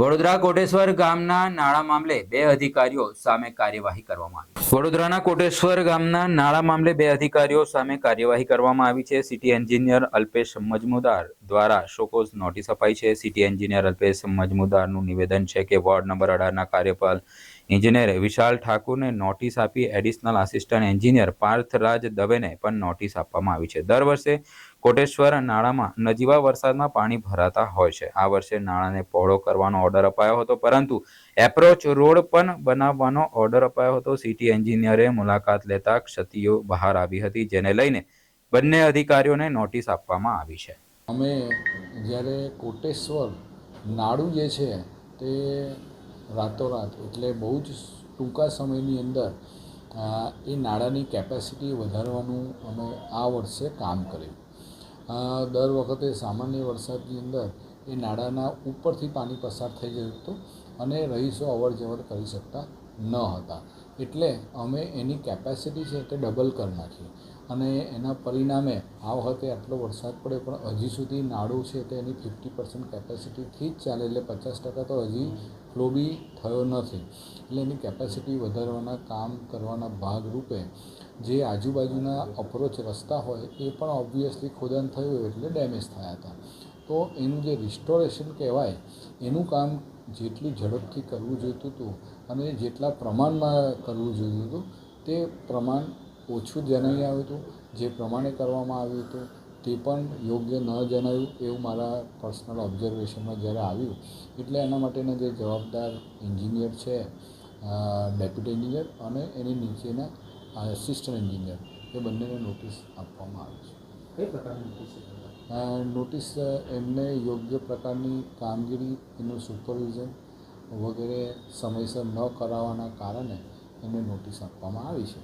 વડોદરા કોટેશ્વર ગામના નાળા મામલે બે અધિકારીઓ સામે કાર્યવાહી કરવામાં આવી. વડોદરાના કોટેશ્વર ગામના નાળા મામલે બે અધિકારીઓ સામે કાર્યવાહી કરવામાં આવી છે. સિટી એન્જિનિયર અલ્પેશ મજમુદાર દ્વારા શોકોઝ નોટિસ અપાઈ છે. સિટી એન્જિનિયર અલ્પેશ મજમુદારનું નિવેદન છે કે વોર્ડ નંબર અઢારના કાર્યપાલ ઇજનેર વિશાલ ઠાકુરને નોટિસ આપી એડિશનલ આસિસ્ટન્ટ એન્જિનિયર પાર્થરાજ દવેને પણ નોટિસ આપવામાં આવી છે. દર વર્ષે કોટેશ્વર નાળામાં નજીવા વરસાદમાં પાણી ભરાતા હોય છે. આ વર્ષે નાળાને પહોળો કરવાનો ઓર્ડર અપાયો હતો, પરંતુ એપ્રોચ રોડ પણ બનાવવાનો ઓર્ડર અપાયો હતો. સિટી એન્જિનિયરે મુલાકાત લેતા ક્ષતિઓ બહાર આવી હતી, જેને લઈને બંને અધિકારીઓને નોટિસ આપવામાં આવી છે. અમે જ્યારે કોટેશ્વર નાળું જે છે તે રાતોરાત એટલે બહુ જ ટૂંકા સમયની અંદર એ નાળાની કેપેસિટી વધારવાનું અમે આ વર્ષે કામ કર્યું. દર વખતે સામાન્ય વરસાદની અંદર એ નાળાના ઉપરથી પાણી પસાર થઈ જતું હતું અને રહીશો અવર જવર કરી શકતા ન હતા. એટલે અમે એની કેપેસિટી છે તે ડબલ કરી નાખી. અને એના પરિણામે આ વખતે આટલો વરસાદ પડ્યો, પણ હજી સુધી નાળું છે તે એની ફિફ્ટી પર્સન્ટ કેપેસિટીથી જ ચાલે, એટલે પચાસ ટકા તો હજી ફ્લો બી થયો નથી. એટલે એની કેપેસિટી વધારવાના કામ કરવાના ભાગરૂપે જે આજુબાજુના અપ્રોચ રસ્તા હોય, એ પણ ઓબ્વિયસલી ખોદાણ થયું એટલે ડેમેજ થયા હતા. તો એનું જે રિસ્ટોરેશન કહેવાય, એનું કામ જેટલી ઝડપથી કરવું જોઈતું હતું અને જેટલા પ્રમાણમાં કરવું જોઈતું હતું, તે પ્રમાણ ઓછું જણાઈ આવ્યું હતું જે પ્રમાણે કરવામાં આવ્યું હતું તે પણ યોગ્ય ન જણાયું એવું મારા પર્સનલ ઓબ્ઝર્વેશનમાં જ્યારે આવ્યું. એટલે એના માટેના જે જવાબદાર એન્જિનિયર છે ડેપ્યુટી એન્જિનિયર અને એની નીચેના આસિસ્ટન્ટ એન્જિનિયર એ બંનેને નોટિસ આપવામાં આવી છે. કઈ પ્રકારની નોટિસ એમને યોગ્ય પ્રકારની કામગીરી એનું સુપરવિઝન વગેરે સમયસર ન કરાવવાના કારણે એમને નોટિસ આપવામાં આવી છે.